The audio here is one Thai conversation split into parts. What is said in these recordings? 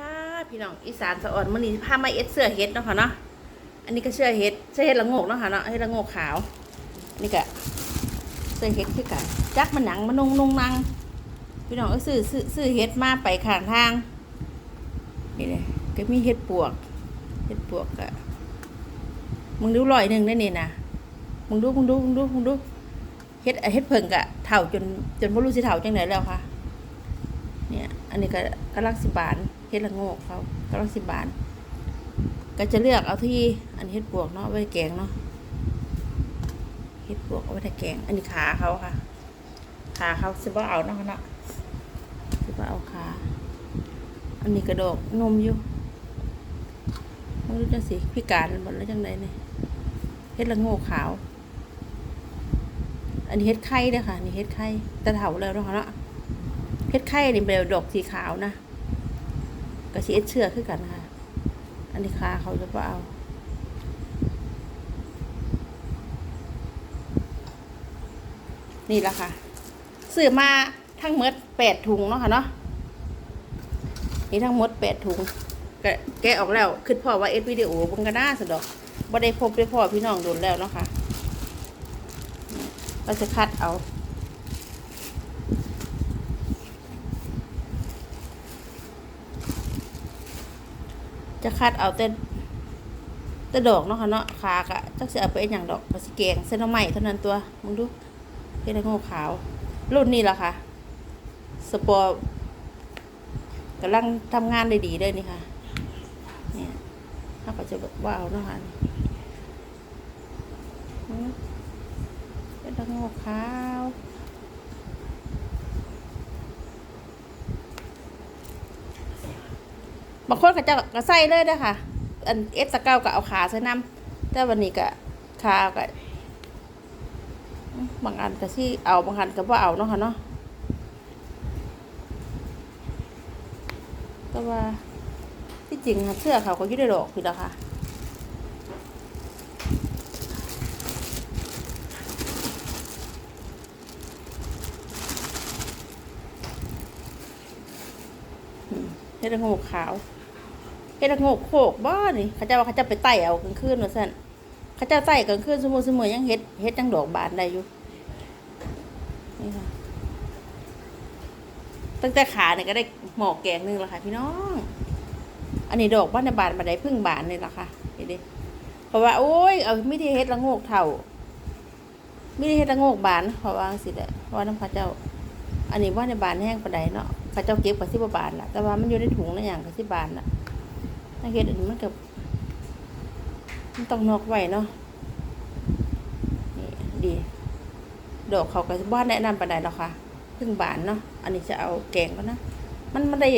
ค่ะพี่น้องอีสานสะอ่อนมื้อนี้พามาเอ็ดเสื้อเฮ็ดเนาะค่ะเนาะอันนี้ก็เสื้อเฮ็ดเสื้อเฮ็ดละโงกเนาะค่ะเนาะเฮ็ดละโงกขาวนี่ก็เสื้อเฮ็ดคือกันจักมันหนังมันนงนงนังพี่น้องก็ซื้อซื้อซื้อเฮ็ดมาไปข้างทางนี่เลยก็มีเฮ็ดปวกเฮ็ดปวกก็มึงดูรอยหนึ่งได้นี่นะมึงดูมึงดูมึงดูมึงดูเฮ็ดเฮ็ดเพิ่งกะเท่าจนจนบ่รู้สิเท่าจังไหนแล้วค่ะเนี่ยอันนี้ก็กำลังสิบาน ฮ็ดละโงกเขากำลังสิบบานก็จะเลือกเอาที่อันเฮ็ดปวกเนาะไว้แกงเนาะเฮ็ดปวกเอาไว้แต่แกง อันนี้ขาเขาค่ะ ขาเขาสิบ่เอาเนาะเนาะสิบ่เอาขาอันนี้กระดกนมอยู่ไม่รู้จังสิพิการหมดแล้วจังไดเนี่ยเฮ็ดละโงกขาว อันนี้เฮ็ดไข่เด้อค่ะนี่เฮ็ดไข่แต่เถาแล้วเนาะเนาะเฮ็ดไข่นี่เป็นดอกสีขาวนะ กระชีเอ็ดเชือกคือกันค่ะ อันนี้ขาเขาจะเปล่เอานี่ละค่ะซื้อมาทั้งหมดแปดถุงเนาะค่ะเนาะนี่ทั้งหมดแปดถุงแกะแกออกแล้วคือพ่อว่าเอ็ดวิดีโอบังกันหน้าสุดดอกบ่ได้พบได้พ่อพี่น้องโดนแล้วเนาะค่ะเราจะคัดเอา จะคัดเอาแต่แต่ดอกเนาะค่ะเนาะขากะจักสิเอาไปเอ็นอย่างดอกก็สิแกงเส้นใหม่เท่านั้นตัวมึงดูเฮ็ดให้โง่ขาว รุ่นนี้ล่ะค่ะ สปอร์กำลังทำงานได้ดีเลยนี่ค่ะเนี่ยถ้าก็จะแบบว้าวเนาะค่ะเฮ็ดให้โง่ขาว บางคนก็จะก็ใส่เลยนะคะอันเอฟสเก้าก็เอาขาใส่น้ำแต่วันนี้ก็ขาก็บางอันก็ที่เอาบางอันก็ว่าเอาเนาะค่ะเนาะแต่ว่าที่จริงเสื้อเขาก็ยืดได้ดอกพี่ละค่ะเฮ็ดให้งูขาว ฮ็ดละโงกโขกบ้านี่เขาเจ้าว่าเขาเจะไปไต่เอากลางคืนว่าซั่นเขาเจ้าไต่กลางคืนสมมุติสมมุติยังเฮ็ดเฮ็ดจังดอกบานได้อยู่นี่ค่ะตั้งแต่ขาเนี่ยก็ได้หมอกแกงหนึงแล้วค่ะ พี่น้อง อันนี้ดอกบ้านในบานบันไดพึ่งบานนี่ล่ะค่ะเห็นดิเพราะว่าโอ้ยเอาไม่ได้เฮ็ดละโงกเท่าไม่ได้เฮ็ดละโงกบานเพราะว่าสิแหละเพราะว่าน้ำเข้าเจ้า อันนี้ว่าในบานแห้งปานใดเนาะเข้าเจ้าเก็บกับสิบบาทละแต่ว่ามันอยู่ในถุงนอย่างกับสิบบาทละ ถ้าเฮ็ดอันนี้มันกับมันต้องนอกไว้เนาะนี่ดี ดอกเขาก็บ้านแนะนำปานใดหรอกค่ะเพึ่งบานเนาะอันนี้จะเอาแกงก็นะ มันมันได้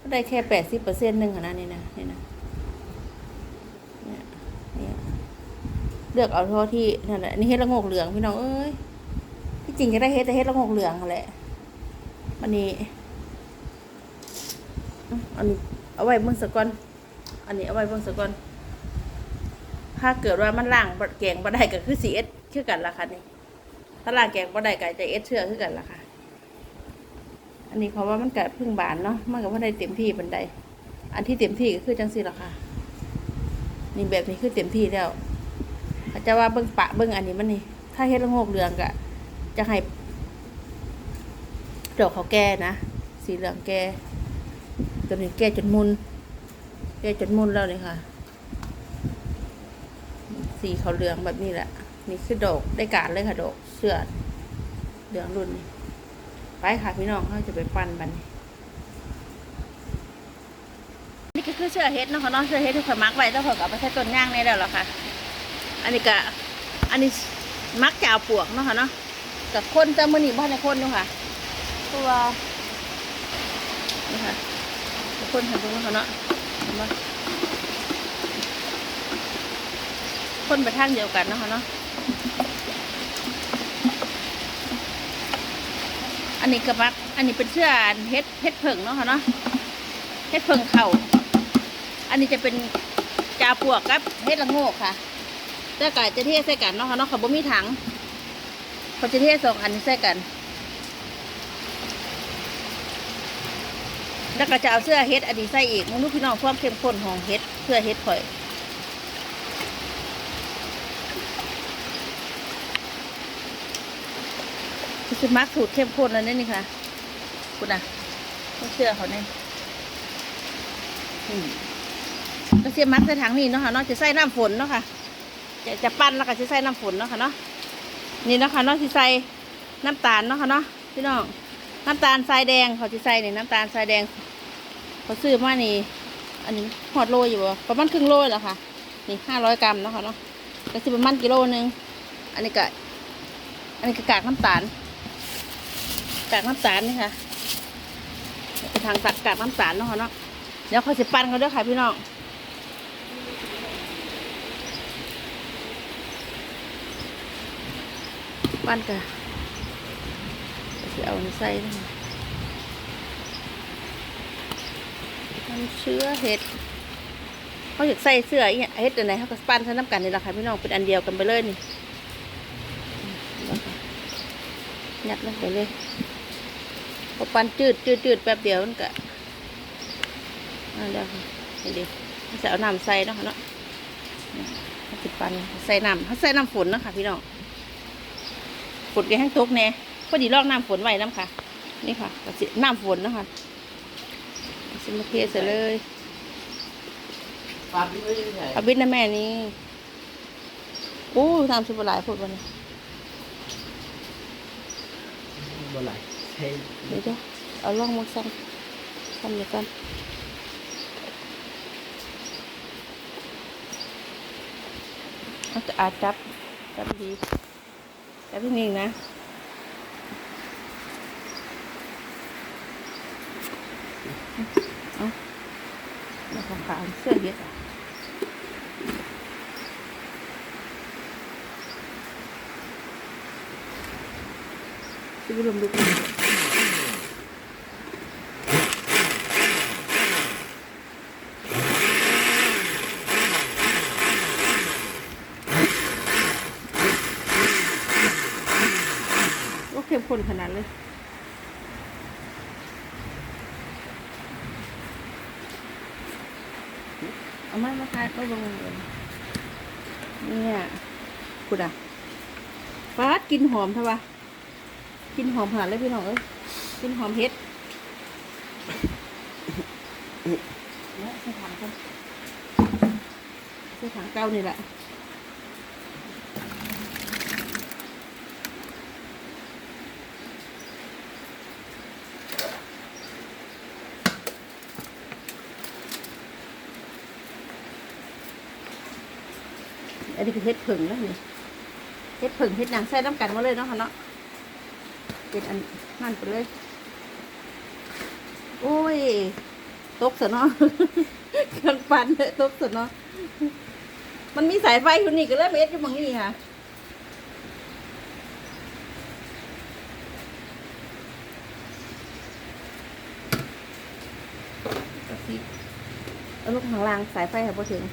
มันได้แค่แปดสิบเปอร์เซ็นต์หนึ่งขนาดนี้นะนี่นะเนี่ยเนี่ยเลือกเอาเท่าที่นั่นแหละอันนี่เฮ็ดละงกเหลืองพี่น้องเอ้ยที่จริงก็ได้เฮ็ดแต่เฮ็ดละงกเหลืองนั่นแหละวันนี้อันนี้ เอาไว้เบิ่งสะก่อน อันนี้เอาไว้เบิ่งสะก่อน ถ้าเกิดว่ามันล่างแกงบ่ได้ก็คือสีเอสคือกันล่ะค่ะนี่ ถ้าล่างแกงบ่ได้ก็จะเอสเชื่อคือกันล่ะค่ะ อันนี้เพราะว่ามันกัดพึ่งบานเนาะ มันก็บ่ได้เต็มที่ปานใดอันที่เต็มที่ก็คือจังซี่ล่ะค่ะ นี่แบบนี้คือเต็มที่แล้วเขาจะว่าเบิ่งปะเบิ่งอันนี้มันนี่ ถ้าเฮ็ดละโงกเหลืองก็จะให้ดอกเขาแก่นะ สีเหลืองแก่ ตัวนี้แก้จนมุนแก้จนมุนแล้วเลยค่ะ สีขาวเหลืองแบบนี้แหละ นี่คือดอกได้การเลยค่ะดอกเสื้อเหลืองรุ่นนี้ไปค่ะพี่น้องเขาจะไปปั้นบันนี้นี่ก็คือเสื้อเฮ็ดเนาะค่ะเนาะเสื้อเฮ็ดที่เขามักไว้แล้วเขาก็เอาไปใช้ต้นย่างในแล้วล่ะค่ะ อันนี้ก็อันนี้มักจะเอาปวกเนาะค่ะเนาะกับคนจะมือหนีบ้านในคนอยู่ค่ะเพราะว่านี่ค่ะ คนเห็นตรงนั้นเขาเนาะเห็นปะคนไปทางเดียวกันเนาะเขาเนาะอันนี้กระบัก อันนี้เป็นเสื้อเฮ็ดเฮ็ดเผิงเนาะค่ะเนาะเฮ็ดเผิงเข่า อันนี้จะเป็นจาปวกกับเฮ็ดละโงกค่ะแต่กาจะเทใส่กันเนาะค่ะเนาะเขาบ่มีถังเขาจะเทสองอันนี้ใส่กัน แล้วก็จะเอาเสื้อเฮ็ดอันนี้ใส่อีกมึงดูพี่น้องความเข้มข้นของเฮ็ดเสื้อเฮ็ดข่อยคือมักสูตรเข้มข้นแล้วเนี่ยนี่ค่ะคุณอะต้องเชื่อเขาเนี่ยก็เสียมักใส่ถังนี่เนาะค่ะเนาะจะใส่น้ำฝนเนาะค่ะ จะจะปั้นแล้วก็จะใส่น้ำฝนเนาะค่ะเนาะนี่เนาะค่ะเนาะที่ใส่น้ำตาลเนาะค่ะเนาะพี่น้องน้ำตาลทรายแดงเขาจะใส่นี่น้ำตาลทรายแดง เขาซื้อมานี่ อันนี้หอดโลอยู่บ่ประมาณครึ่งโลแหละค่ะนี่ห้าร้อยกรัมเนาะค่ะเนาะก็สิประมาณกิโลหนึงอันนี้ก็อันนี้ก็กากน้ำตาลกากน้ำตาลนี่ค่ะเป็นทางตักกากน้ำตาลเนาะค่ะเนาะเดี๋ยวเขาจะปั้นเขาด้วยค่ะพี่น้องปั้นกะจะเอาใส่นะน้ำ เชื้อเห็ดเขาอยากใส่เสื้ออีเห็ดอะไรเขาก็ปั้นใส่น้ำกันนี่แหละค่ะพี่น้องเป็นอันเดียวกันไปเลยนี่ยัดลงไปเลยพอปั้นจืดจืดจืดแป๊บเดียวมันก็อันเดียวค่ะนี่ดิเขาจะเอาน้ำใส่เนาะคะเนาะเขาจะปั้นใส่น้ำเขาใส่น้ำฝนเนาะค่ะพี่น้องฝนแกแห้งตกแน่พอดีลอกน้ำฝนไว้น้ำค่ะ นี่ค่ะน้ำฝนเนาะคะ สิมาเทใส่เลยปลาพี่ไม่ได้ใส่เอาบิดนะแม่นี่โอ้ทำสุบหลายพูดวันนี้บนไหลใช่เดี๋ยวเดี๋ยวเอาล่องมาซ้ำซ้ำเดี๋ยวกันเอาจะอาจจับจับดีจับที่นี่นะเอา แล้วของขาวเสื้อเย็ดอะที่รุมดูว่าเข้มข้นขนาดเลย มาไม้มาทายก็ลงเลยเนี่ยคุณอะฟาดกินหอมเท่าปะกินหอมผ่านเลยพี่น้องเอ้ยกินหอมเฮ็ดเนี่ยใส่ถังกันใส่ถังเก้านี่แหละ อันนี้คือเฮ็ดผึ่งแล้วนี่เฮ็ดผึ่งเฮ็ดหนังใส่น้ำกันมาเลยเนาะค่ะเนาะเป็นอันนั่นไปเลย โอ้ย ตกเสยเนาะเครื่องปั่นเลยตกเสยเนาะมันมีสายไฟอยู่นี่ก็เลยเม็ดอยู่บางนี่ค่ะเอาลูกข้างล่างสายไฟค่ะพอถึง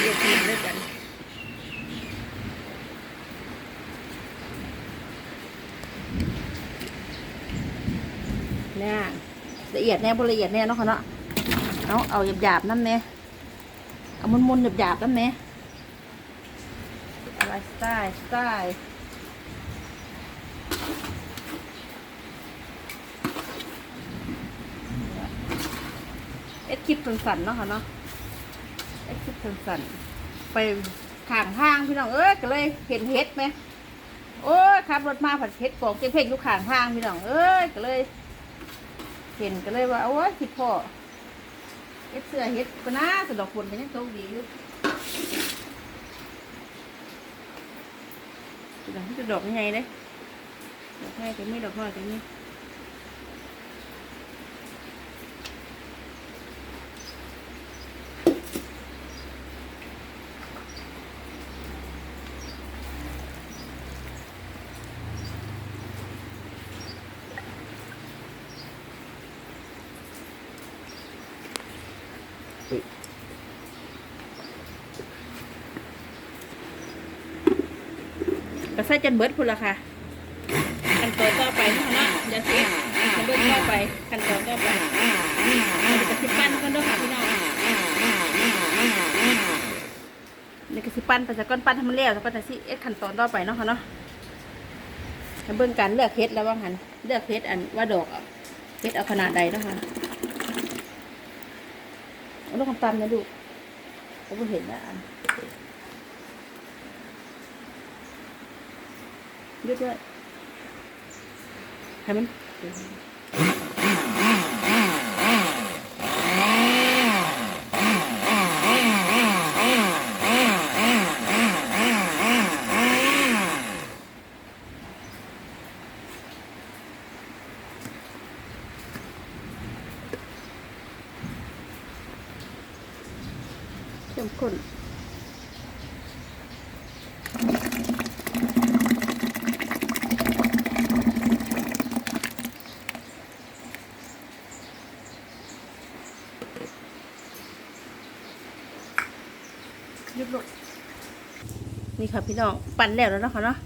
เดี๋ยวกินด้วยกันเนี่ย ละเอียดแน่บละเอียดแน่เนาะค่ะเนาะเอาเอาหยาบๆนั่นแน่เอามุนๆหยาบๆนั่นแน่อะไรสไตล์สไตล์เอ็ดคลิปสั้นๆเนาะค่ะเนาะไอ้คิดสั่นๆไปข้างทางพี่น้องเอ้ยก็เลยเห็นเห็ดไหมโอ้ยขับรถมาผัดเห็ดกองเจ๊เพ่งอยู่ข้างทางพี่น้องเอ้ยก็เลย ห็นก็เลยว่าโอ้ยคิดพ่อเห็ดเสื้อเห็ดก็น่าสะดอกผลกันยังโชคดีอยู่ดอกที่ดอกยังไงเลยดอกแค่ก็มีดอกน้อยก็มี ก็ใส่จนเบิดพุ่นละค่ะขั้นตอนต่อไปเนาะเนาะเดี๋ยวสิขั้นตอนต่อไปขั้นตอนต่อไปเราจะสิปั้นกันด้วยค่ะพี่น้องนี่ก็สิปั้นไปจากก้อนปั้นให้มันเลี้ยวแล้วก็จะสิเอ็ดขั้นตอนต่อไปเนาะค่ะเนาะให้เบิ่งการเลือกเฮ็ดแล้วว่าหันเลือกเฮ็ดอันว่าดอกเอาเฮ็ดเอาขนาดใดเนาะค่ะเอาลูกคำตามนะลูกเขาบ่เห็นนะ อันยืดด้วยให้มันเข้มข้น ยุบลงนี่ค่ะพี่น้องปั่นแล้วแล้วเนาะค่ะเนาะ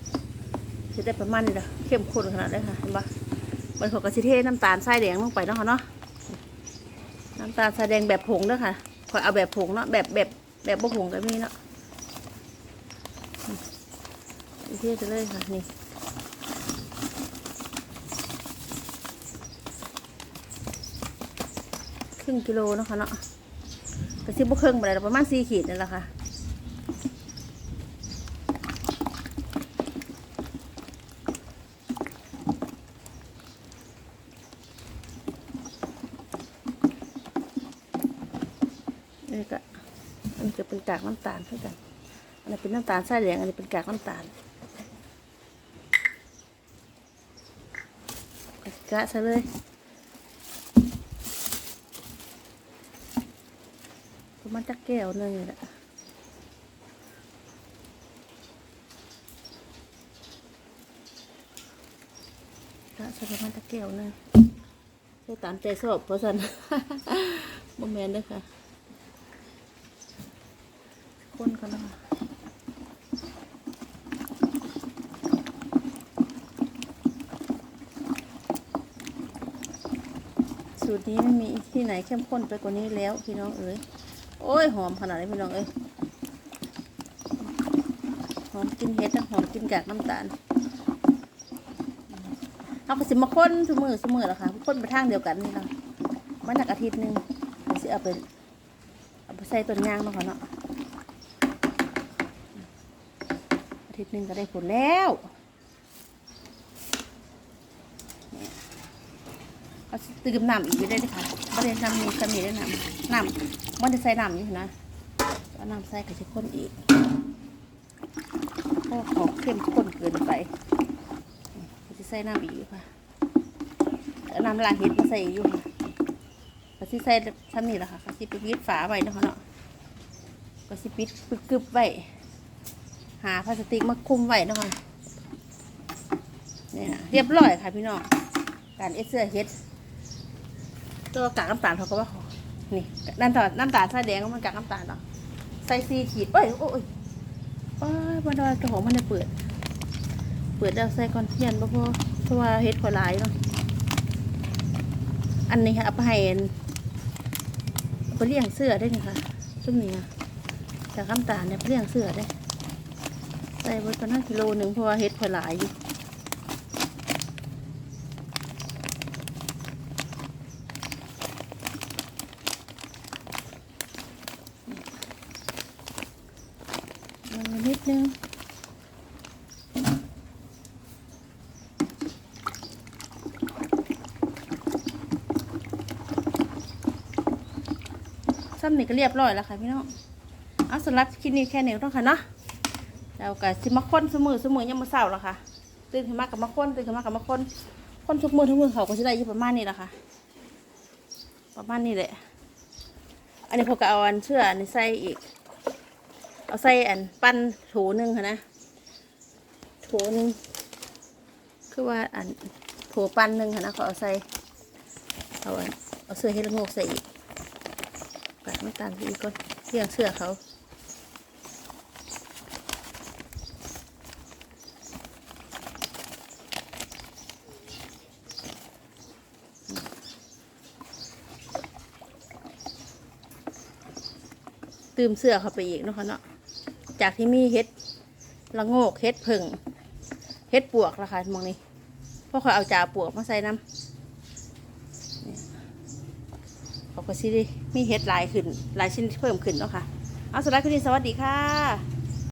จะได้ประมาณนี้ละเข้มข้นขนาดนี้ค่ะเห็นปะใบขอกระชิเทน้ำตาลทรายแดงลงไปเนาะค่ะเนาะน้ำตาลทรายแดงแบบผงด้อค่ะคอยเอาแบบผงเนาะแบบแบบแบบบ่ผงก็มีเนาะเทจะเลยค่ะนี่ครึ่งกิโลเนาะค่ะเนาะกระชิบบ่ครึ่องไปเลยประมาณสี่ขีดนี่แหละค่ะ นี่ก็อันนี้จะเป็นกากน้ำตาลเท่ากัน อันนี้เป็นน้ำตาลทรายแดงอันนี้เป็นกากน้ำตาลกะกะซะเลยประมาณจักแก้วหนึงนี่แหละกะใส่ประมาณจักแก้วหนึงใส่ตามใจชอบเพราะสันบ่แมนเด้อค่ะ คนกันแล้วค่ะสูตรนี้ไม่มีที่ไหนเข้มข้นไปกว่านี้แล้วพี่น้องเอ๋ยโอ้ยหอมขนาดนี้พี่น้องเอ้ยหอมกินเห็ดนะหอมกินกากน้ำตาลเอาไปสิมาค้นสมือสมือแล้วค่ะค้นไปทางเดียวกันนี่ค่ะมันจากอาทิตย์หนึ่งเดี๋ยวสิเอาไปเอาไปใส่ต้นยางเนาะค่ะเนาะ อา ทิตย์นึงก็ได้ผลแล้วเอาตื่มน้ำอีกอยู่ได้เลยค่ะไม่ได้น้ำมีก็มีได้น้ำน้ำไม่ได้ใส่น้ำอยู่นะเอาน้ำใส่กับชิข้นอีกเพราะของเข้มข้นเกินไปจะใส่น้ำอีกค่ะเอาน้ำลาเห็ดมาใส่อยู่ค่ะก็สิใส่ซ้ำนี่แหละค่ะก็สิไปปิดฝาไว้นะคะเนาะก็สิปิดกกึบไว้ หาพลาสติกมาคุมไว้เนาะคะเนี่ยเรียบร้อยค่ะพี่น้องการเอดเสื้อเฮ็ดตัวกากน้ำตาลเขาก็ว่านี่น้ำตาลน้ำตาลทรายแดงก็มันกากน้ำตาลเนาะใส่ซีขีดเอ้ยโอ้ยโอ้ยบันดาลกระหองมันได้เปิด เปิดแล้วใส่ก่อนเยันบ่พอเพราะว่าเฮ็ดขอลายเนาะอันนี้ค่ะเอาไปให้อันเอาไปเลี้ยงเสื้อได้นี่ค่ะช่วงนี้นะจากน้ำตาลเนี่ยไปเลี้ยงเสื้อได้ ใส่ไว้ประมาณกิโลหนึ่งเพราะว่าเฮ็ดพอหลายอยู่นิดนึงซ้ำนี่ก็เรียบร้อยแล้วค่ะพี่น้อง เอาสำหรับคลิปนี้แค่นี้ต้องค่ะเนาะ แล้วก็สิมาค้นสมือสมือยังมาเศร้าแล้วค่ะตื่นขึ้นมากับมาค้นตื่นขึ้นมากับมาค้นค้นทุกมือทุกมือเขาก็จะได้ยู่ประมาณนี้แหละค่ะ ประมาณนี้แหละ อันนี้พอก็เอาอันเชื่ออันนี้ใส่อีก เอาใส่อันปั้นโถหนึ่งค่ะนะโถหนึ่งคือว่าอันโถปั้นหนึ่งค่ะนะเขาเอาใส่เอาอันเอาเสื้อให้ละโงกใส่อีกกากน้ำตาลอีกก่อนเลี้ยงเสื้อเขา ตื่มเสื้อเข้าไปอีกเนาะคะเนาะจากที่มีเฮ็ดละโงกเฮ็ดผึ่งเฮ็ดปวกละค่ะมองนี้พราะเขาเอาจ่าปวกมาใส่น้ำเขาก็สิได้มีเฮ็ดลายขึ้นลายชิ้นเพิ่มขึ้นเนาะค่ะเอาสุดท้ายคืนนี้สวัสดีค่ะ